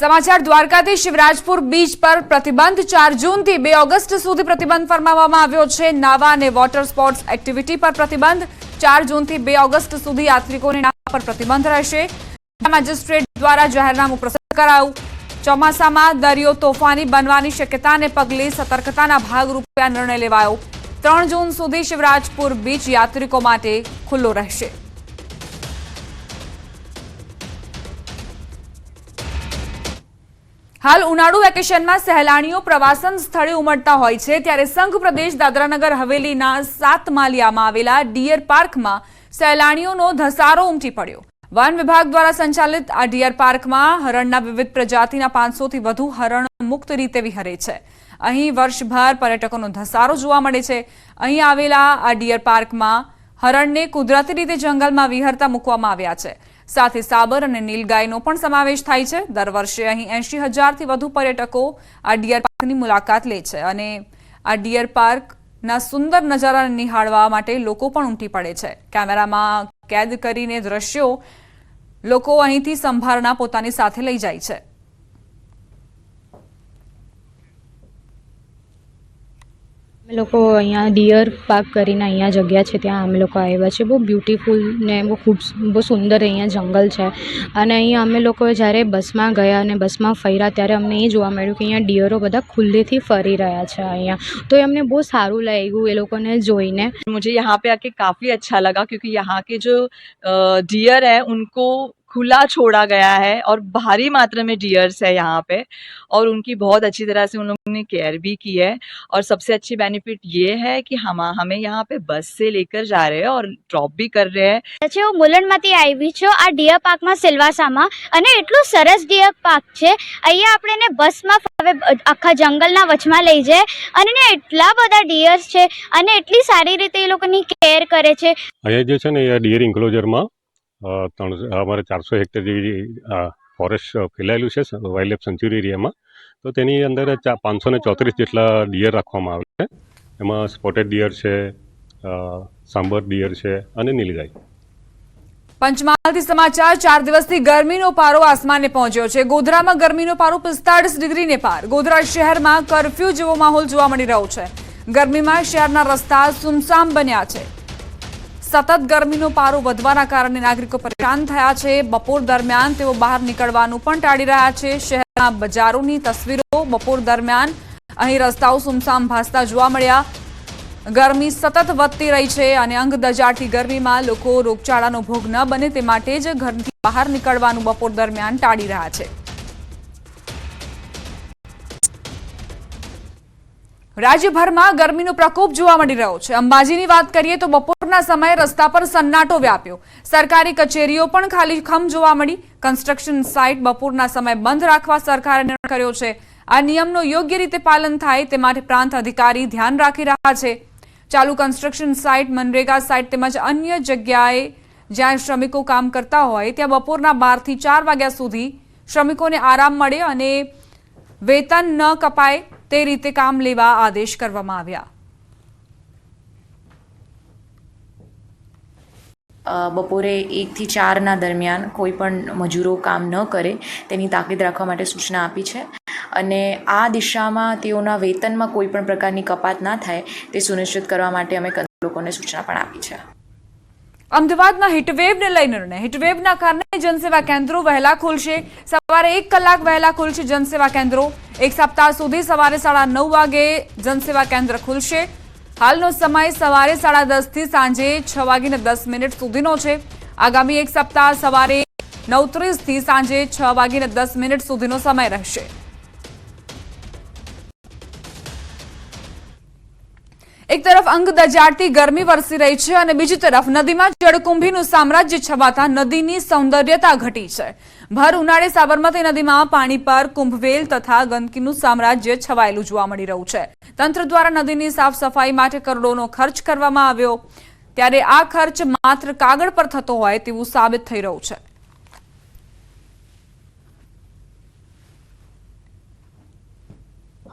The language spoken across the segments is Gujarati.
સમાચાર દ્વારકાથી શિવરાજપુર બીચ પર પ્રતિબંધ ચાર જૂનથી બે ઓગસ્ટ સુધી પ્રતિબંધ ફરમાવવામાં આવ્યો છે. નાવા અને વોટર સ્પોર્ટ્સ એક્ટિવિટી પર પ્રતિબંધ ચાર જૂનથી બે ઓગસ્ટ સુધી યાત્રિકોને નાવા પર પ્રતિબંધ રહેશે. મેજિસ્ટ્રેટ દ્વારા જાહેરનામું પ્રસિદ્ધ કરાયું. ચોમાસામાં દરિયો તોફાની બનવાની શક્યતાને પગલે સતર્કતાના ભાગરૂપે આ નિર્ણય લેવાયો. ત્રણ જૂન સુધી શિવરાજપુર બીચ યાત્રિકો માટે ખુલ્લો રહેશે. હાલ ઉનાળુ વેકેશનમાં સહેલાણીઓ પ્રવાસન સ્થળે ઉમટતા હોય છે. ત્યારે સંઘ પ્રદેશ દાદરાનગર હવેલીના સાત માલિયામાં આવેલા ડિયર પાર્કમાં સહેલાણીઓનો ધસારો ઉમટી પડ્યો. વન વિભાગ દ્વારા સંચાલિત આ ડિયર પાર્કમાં હરણના વિવિધ પ્રજાતિના પાંચસોથી વધુ હરણ મુક્ત રીતે વિહરે છે. અહીં વર્ષભર પર્યટકોનો ધસારો જોવા મળે છે. અહીં આવેલા આ ડિયર પાર્કમાં હરણને કુદરતી રીતે જંગલમાં વિહરતા મૂકવામાં આવ્યા છે. સાથે સાબર અને નીલગાયનો પણ સમાવેશ થાય છે. દર વર્ષે અહીં એંશી હજારથી વધુ પર્યટકો આ ડિયર પાર્કની મુલાકાત લે છે અને આ ડિયર પાર્કના સુંદર નજારાને નિહાળવા માટે લોકો પણ ઉમટી પડે છે. કેમેરામાં કેદ કરીને દ્રશ્યો લોકો અહીંથી સંભારણા પોતાની સાથે લઈ જાય છે. અમે લોકો અહીંયા ડિયર પાર્ક કરીને અહીંયા જગ્યા છે ત્યાં અમે લોકો આવ્યા છે બહુ બ્યુટીફુલ ને બહુ ખૂબ બહુ સુંદર અહીંયા જંગલ છે અને અહીંયા અમે લોકો જ્યારે બસમાં ગયા અને બસમાં ફર્યા ત્યારે અમને એ જોવા મળ્યું કે અહીંયા ડિયરો બધા ખુલ્લેથી ફરી રહ્યા છે અહીંયા તો એમને બહુ સારું લાગ્યું એ લોકોને જોઈને मुझे यहाँ पे आके काफ़ी अच्छा लगा क्योंकि यहाँ के जो डियर है उनको खुला छोड़ा गया है और भारी मात्रा में डियर्स है यहाँ पे और उनकी बहुत अच्छी तरह से उन लोगों ने केयर भी की है और सबसे अच्छी बेनिफिट ये है कि हम हमें यहाँ पे बस से लेकर जा रहे हैं और ड्रॉप भी कर रहे हैं છે હું મુલનમાંથી આવી છું આ ડિયર પાર્કમાં સિલવાસામાં અને એટલું સરસ ડિયર પાર્ક છે અહીંયા આપણે એને બસમાં ફાવે આખા જંગલના વચમાં લઈ જાય અને ને એટલા બધા ડિયર્સ છે અને એટલી સારી રીતે એ લોકોની કેર કરે છે અહીંયા જે છે ને એ ડિયર ઇન્ક્લોઝરમાં ત્રણ અમારે ચારસો હેક્ટર જેવી ફોરેસ્ટ ફેલાયેલું છે વાઇલ્ડ લાઈફ સેન્ચ્યુરી એરિયામાં તો તેની અંદર પાંચસો ને ચોત્રીસ જેટલા ડિયર રાખવામાં આવે છે. એમાં સ્પોટેડ ડિયર છે અ, સાંભર ડિયર છે અને નીલગાય. પંચમહાલથી સમાચાર ચાર દિવસથી ગરમીનો પારો આસમાને પહોંચ્યો છે. ગોધરામાં ગરમીનો પારો પિસ્તાળીસ ડિગ્રીને પાર. ગોધરા શહેરમાં કરફ્યુ જેવો માહોલ જોવા મળી રહ્યો છે. ગરમીમાં શહેરના રસ્તા સુમસામ બન્યા છે. સતત ગરમીનો પારો વધવાના કારણે નાગરિકો પરેશાન થયા છે. બપોર દરમિયાન તેઓ બહાર નીકળવાનું પણ ટાળી રહ્યા છે. શહેરના બજારોની તસવીરો બપોર દરમિયાન અહીં રસ્તાઓ સુમસામ ભાસતા જોવા મળ્યા. ગરમી સતત વધતી રહી છે અને અંગ દજાડતી ગરમીમાં લોકો રોગચાળાનો ભોગ ન બને તે માટે જ ઘરથી બહાર નીકળવાનું બપોર દરમિયાન ટાળી રહ્યા છે. રાજ્યભરમાં ગરમીનો પ્રકોપ જોવા મળી રહ્યો છે. અંબાજીની વાત કરીએ તો બપોરના સમયે રસ્તા પર સન્નાટો વ્યાપ્યો. સરકારી કચેરીઓ પણ ખાલી ખમ જોવા મળી. કન્સ્ટ્રક્શન સાઇટ બપોરના સમયે બંધ રાખવા સરકારે નિર્ણય કર્યો છે. આ નિયમનો યોગ્ય રીતે પાલન થાય તે માટે પ્રાંત અધિકારી ધ્યાન રાખી રહ્યા છે. ચાલુ કન્સ્ટ્રક્શન સાઇટ, મનરેગા સાઇટ તેમજ અન્ય જગ્યાએ જ્યાં શ્રમિકો કામ કરતા હોય ત્યાં બપોરના બારથી ચાર વાગ્યા સુધી શ્રમિકોને આરામ મળે અને વેતન ન કપાય તે રીતે કામ લેવા આદેશ કરવામાં આવ્યા. બપોરે એકથી ચારના દરમિયાન કોઈ પણ મજૂરો કામ ન કરે તેની તાકીદ રાખવા માટે સૂચના આપી છે. અને આ દિશામાં તેઓના વેતનમાં કોઈ પણ પ્રકારની કપાત ના થાય તે સુનિશ્ચિત કરવા માટે અમે લોકોને સૂચના પણ આપી છે. અમદાવાદમાં હીટવેવને લઈ નિર્ણય હીટવેવના કારણે જનસેવા કેન્દ્રો વહેલા ખુલશે. સવારે એક કલાક વહેલા ખુલશે જનસેવા કેન્દ્રો. એક સપ્તાહ સુધી સવારે સાડા નવ વાગે જનસેવા કેન્દ્ર ખુલશે. હાલનો સમય સવારે સાડા દસથી સાંજે છ વાગીને દસ મિનિટ સુધીનો છે. આગામી એક સપ્તાહ સવારે નવ ત્રીસથી સાંજે છ વાગીને દસ મિનિટ સુધીનો સમય રહેશે. એક તરફ અંગ દજાડતી ગરમી વરસી રહી છે અને બીજી તરફ નદીમાં જળકુંભીનું સામ્રાજ્ય છવાતા નદીની સૌંદર્યતા ઘટી છે. ભર ઉનાળે સાબરમતી નદીમાં પાણી પર કુંભવેલ તથા ગંદકીનું સામ્રાજ્ય છવાયેલું જોવા મળી રહ્યું છે. તંત્ર દ્વારા નદીની સાફ સફાઈ માટે કરોડોનો ખર્ચ કરવામાં આવ્યો. ત્યારે આ ખર્ચ માત્ર કાગળ પર થતો હોય તેવું સાબિત થઈ રહ્યું છે.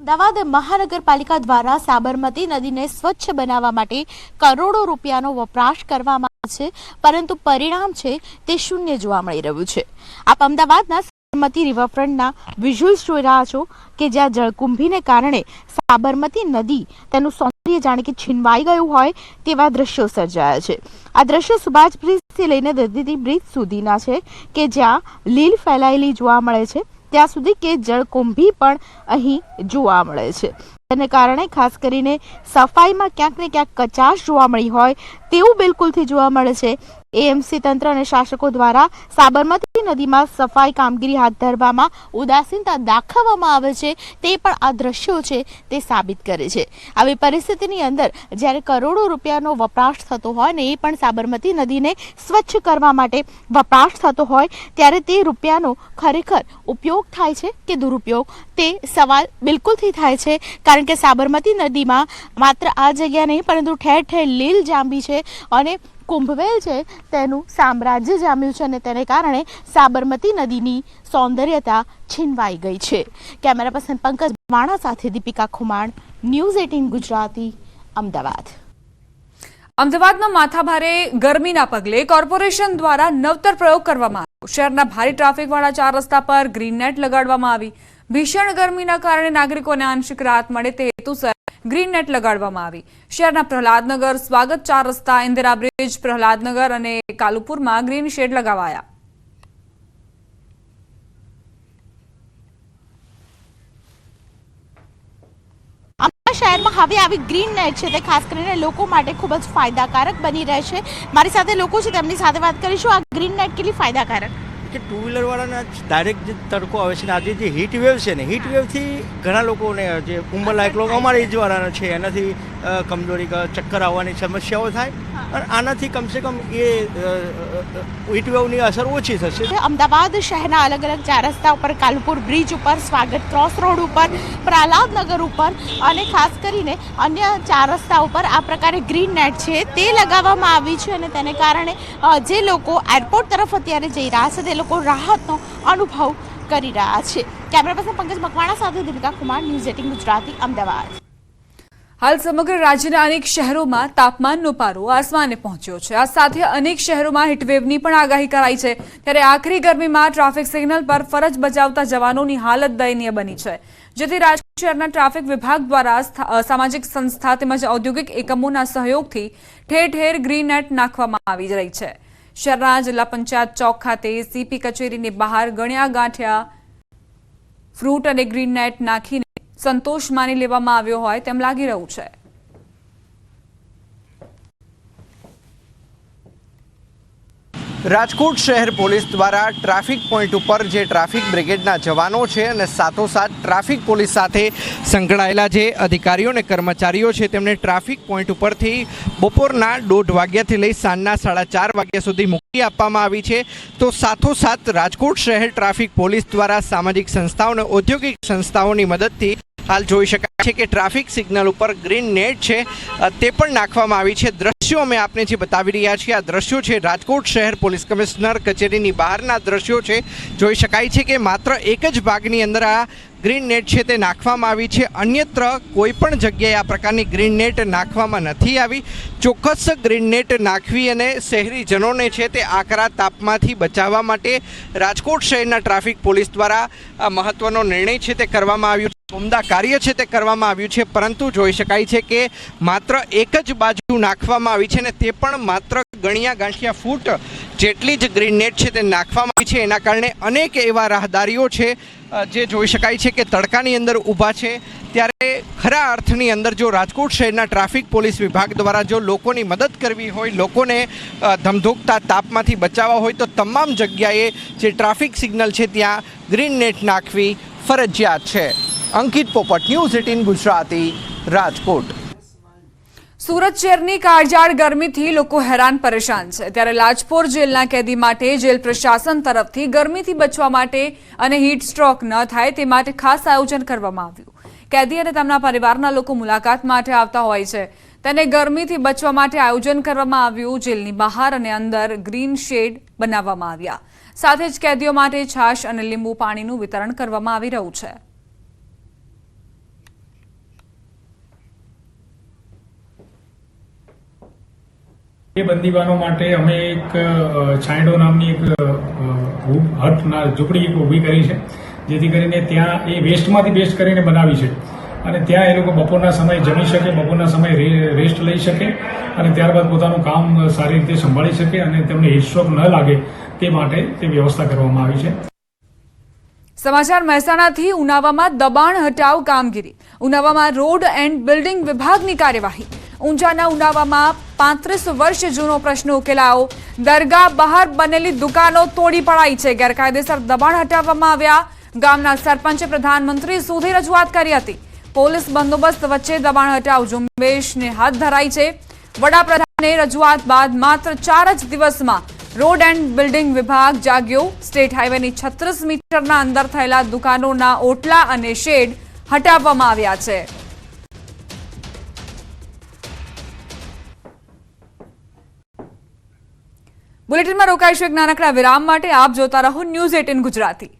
અમદાવાદ મહાનગરપાલિકા દ્વારા સાબરમતી નદીને સ્વચ્છ બનાવવા માટે કરોડો રૂપિયાનો વપરાશ કરવામાં છે, પરંતુ પરિણામ છે તે શૂન્ય જોવા મળી રહ્યું છે. આપ અમદાવાદના સાબરમતી રિવરફ્રન્ટના વિઝ્યુઅલ્સ જોઈ રહ્યા છો કે જ્યાં જળકુંભીને કારણે સાબરમતી નદી તેનું સૌંદર્ય જાણે કે છીનવાઈ ગયું હોય તેવા દ્રશ્યો સર્જાયા છે. આ દ્રશ્યો સુભાષ બ્રિજથી લઈને દદીદી બ્રિજ સુધીના છે કે જ્યાં લીલ ફેલાયેલી જોવા મળે છે. ત્યાં સુધી કે જળકુંભી પણ અહીં જોવા મળે છે. તેને કારણે ખાસ કરીને સફાઈમાં ક્યાંક ને ક્યાંક કચાશ જોવા મળી હોય તેવું બિલકુલથી જોવા મળે છે. એએમસી તંત્ર અને શાસકો દ્વારા સાબરમતી નદીમાં સફાઈ કામગીરી હાથ ધરવામાં ઉદાસીનતા દાખવવામાં આવે છે તે પણ આ દ્રશ્યો છે તે સાબિત કરે છે. આવી પરિસ્થિતિની અંદર જ્યારે કરોડો રૂપિયાનો વપરાશ થતો હોય ને એ પણ સાબરમતી નદીને સ્વચ્છ કરવા માટે વપરાશ થતો હોય ત્યારે તે રૂપિયાનો ખરેખર ઉપયોગ થાય છે કે દુરુપયોગ? તે સવાલ બિલકુલથી થાય છે, કારણ કે સાબરમતી નદીમાં માત્ર આ જગ્યા નહીં, પરંતુ ઠેર ઠેર લીલ જાંબી છે અને કુંભવેલ છે, તેનું સામ્રાજ્ય જામ્યું છે અને તેને કારણે સાબરમતી નદીની સૌંદર્યતા છીનવાઈ ગઈ છે. કેમેરા પર્સન પંકજ વાણા સાથે દીપિકા ખુમાણ, ન્યૂઝ એટીન ગુજરાતી, અમદાવાદ. અમદાવાદમાં માથાભારે ગરમીના પગલે કોર્પોરેશન દ્વારા નવતર પ્રયોગ કરવામાં આવ્યો. શહેરના ભારે ટ્રાફિકવાળા ચાર રસ્તા પર ગ્રીન નેટ લગાડવામાં આવી. ભીષણ ગરમીના કારણે નાગરિકોને આંશિક રાહત મળે તે હેતુસર ગ્રીન નેટ લગાડવામાં આવી. શહેરના પ્રહલાદનગર, સ્વાગત ચાર રસ્તા, ઇન્દિરા બ્રિજ, પ્રહલાદનગર અને કાલુપુરમાં ગ્રીન શેડ લગાવાયા. શહેરમાં હવે આવી ગ્રીન નેટ છે તે ખાસ કરીને લોકો માટે ખૂબ જ ફાયદાકારક બની રહેશે મારી સાથે લોકો છે, તેમની સાથે વાત કરીશું. આ ગ્રીન નેટ કેટલી ફાયદાકારક? કે ટુ વ્હીલરવાળાના ડાયરેક્ટ જે તડકો આવે છે ને આજે જે હીટ વેવ છે ને હીટ વેવથી ઘણા લોકોને જે ઉંમરલાયક લોકો અમારા એજવાળાના છે એનાથી કમજોરી ચક્કર આવવાની સમસ્યાઓ થાય. અને આનાથી કમસે કમ એ હીટવેવની અસર ઓછી થશે. અમદાવાદ શહેરના અલગ અલગ ચાર રસ્તા ઉપર કાલુપુર બ્રિજ ઉપર સ્વાગત ક્રોસ રોડ ઉપર પ્રહલાદનગર ઉપર અને ખાસ કરીને અન્ય ચાર રસ્તા ઉપર આ પ્રકારે ગ્રીન નેટ છે તે લગાવવામાં આવી છે અને તેને કારણે જે લોકો એરપોર્ટ તરફ અત્યારે જઈ રહ્યા છે તે લોકો રાહતનો અનુભવ કરી રહ્યા છે. કેમેરા પર્સન પંકજ મકવાણા સાથે દીપિકા કુમાર ન્યૂઝ એટીન ગુજરાતી અમદાવાદ. હાલ સમગ્ર રાજ્યના અનેક શહેરોમાં તાપમાનનો પારો આસમાને પહોંચ્યો છે. આ સાથે અનેક શહેરોમાં હીટવેવની પણ આગાહી કરાઈ છે. ત્યારે આખરી ગરમીમાં ટ્રાફિક સિગ્નલ પર ફરજ બજાવતા જવાનોની હાલત દયનીય બની છે. જેથી રાજકોટ શહેરના ટ્રાફિક વિભાગ દ્વારા સામાજિક સંસ્થા તેમજ ઔદ્યોગિક એકમોના સહયોગથી ઠેર ઠેર ગ્રીન નેટ નાખવામાં આવી રહી છે. શહેરના જિલ્લા પંચાયત ચોક ખાતે સીપી કચેરીની બહાર ગણ્યા ગાંઠ્યા ફ્રૂટ અને ગ્રીન નેટ નાખીને સંતોષ માની લેવામાં આવ્યો હોય તેમ લાગી રહ્યું છે. રાજકોટ શહેર પોલીસ દ્વારા ટ્રાફિક પોઈન્ટ ઉપર જે ટ્રાફિક બ્રિગેડના જવાનો છે અને સાથોસાથ ટ્રાફિક પોલીસ સાથે સંકળાયેલા જે અધિકારીઓ અને કર્મચારીઓ છે તેમને ટ્રાફિક પોઈન્ટ ઉપરથી બપોરના દોઢ વાગ્યાથી લઈ સાંજના સાડા ચાર વાગ્યા સુધી મુક્તિ આપવામાં આવી છે. તો સાથોસાથ રાજકોટ શહેર ટ્રાફિક પોલીસ દ્વારા સામાજિક સંસ્થાઓ અને ઔદ્યોગિક સંસ્થાઓની મદદથી હાલ જોઈ શકાય છે કે ટ્રાફિક સિગ્નલ ઉપર ગ્રીન નેટ છે. તે પણ નાખવામાં આવી છે. દ્રશ્યો અમે આપને જે બતાવી રહ્યા છીએ, આ દ્રશ્યો છે રાજકોટ શહેર પોલીસ કમિશનર કચેરીની બહારના દ્રશ્યો છે. જોઈ શકાય છે કે માત્ર એક જ ભાગની અંદર આ ગ્રીન નેટ છે તે નાખવામાં આવી છે. અન્યત્ર કોઈ પણ જગ્યાએ આ પ્રકારની ગ્રીન નેટ નાખવામાં નથી આવી. ચોક્કસ ગ્રીન નેટ નાખવી અને શહેરીજનોને છે તે આકરા તાપમાંથી બચાવવા માટે રાજકોટ શહેરના ટ્રાફિક પોલીસ દ્વારા આ મહત્ત્વનો નિર્ણય છે તે કરવામાં આવ્યો ઉમદા કાર્ય છે તે કરવામાં આવ્યું છે, પરંતુ જોઈ શકાય છે કે માત્ર એક જ બાજુ નાખવામાં આવી છે ને તે પણ માત્ર ગણ્યા ગાંઠિયા ફૂટ જેટલી જ ગ્રીન નેટ છે તે નાખવામાં આવી છે. એના કારણે અનેક એવા રાહદારીઓ છે જે જોઈ શકાય છે કે તડકાની અંદર ઊભા છે. ત્યારે ખરા અર્થની અંદર જો રાજકોટ શહેરના ટ્રાફિક પોલીસ વિભાગ દ્વારા જો લોકોની મદદ કરવી હોય, લોકોને ધમધોકતા તાપમાંથી બચાવવા હોય, તો તમામ જગ્યાએ જે ટ્રાફિક સિગ્નલ છે ત્યાં ગ્રીન નેટ નાખવી ફરજિયાત છે. Ankit Popat, news eighteen Gujarati, Rajkot. Surat શહેરની કાળજાળ ગરમીથી લોકો હેરાન પરેશાન છે. ત્યારે લાજપોર જેલના કેદી માટે જેલ પ્રશાસન તરફથી ગરમીથી બચવા માટે અને હીટ સ્ટ્રોક ન થાય તે માટે ખાસ આયોજન કરવામાં આવ્યું. કેદી અને તેમના પરિવારના લોકો મુલાકાત માટે આવતા હોય છે. તેને ગરમીથી બચવા માટે આયોજન કરવામાં આવ્યું. જેલની બહાર અને અંદર ગ્રીન શેડ બનાવવામાં આવ્યા. સાથે જ કેદીઓ માટે છાશ અને લીંબુ પાણીનું વિતરણ કરવામાં આવી રહ્યું છે. એ બંદીવાનો માટે અમે એક છાંયડો નામની એક અ, અ, હટ ના ઝૂંપડી એક ઊભી કરી છે જેથી કરીને ત્યાં એ વેસ્ટમાંથી બેસ્ટ કરીને બનાવી છે. અને ત્યાં એ લોકો બપોરના સમયે જમી શકે બપોરના સમયે રેસ્ટ લઈ શકે અને ત્યારબાદ પોતાનું કામ સારી રીતે સંભાળી શકે અને તેમને હીટસ્ટ્રોક ન લાગે તે માટે તે વ્યવસ્થા કરવામાં આવી છે. સમાચાર મહેસાણાથી ઉનાવામાં દબાણ હટાવ કામગીરી. ઉનાવામાં રોડ એન્ડ બિલ્ડિંગ વિભાગની કાર્યવાહી. ઊંઝાના ઉનાવામાં પાંત્રીસ વર્ષ જૂનો પ્રશ્ન ઉકેલાયો. દરગાહ બહાર બનેલી દુકાનો તોડી પડાઈ છે. ગેરકાયદેસર દબાણ હટાવવામાં આવ્યા. ગામના સરપંચે પ્રધાનમંત્રી સુધી રજૂઆત કરી હતી. પોલીસ બંદોબસ્ત વચ્ચે દબાણ હટાવ ઝુંબેશને હાથ ધરાઈ છે. વડાપ્રધાને રજૂઆત બાદ માત્ર ચાર જ દિવસમાં રોડ એન્ડ બિલ્ડિંગ વિભાગ જાગ્યો. સ્ટેટ હાઈવેની છત્રીસ મીટરના અંદર થયેલા દુકાનોના ઓટલા અને શેડ હટાવવામાં આવ્યા છે. બુલેટિનમાં રોકાઈશું એક નાનકડા વિરામ માટે. આપ જોતા રહો ન્યૂઝ એટીન ગુજરાતી.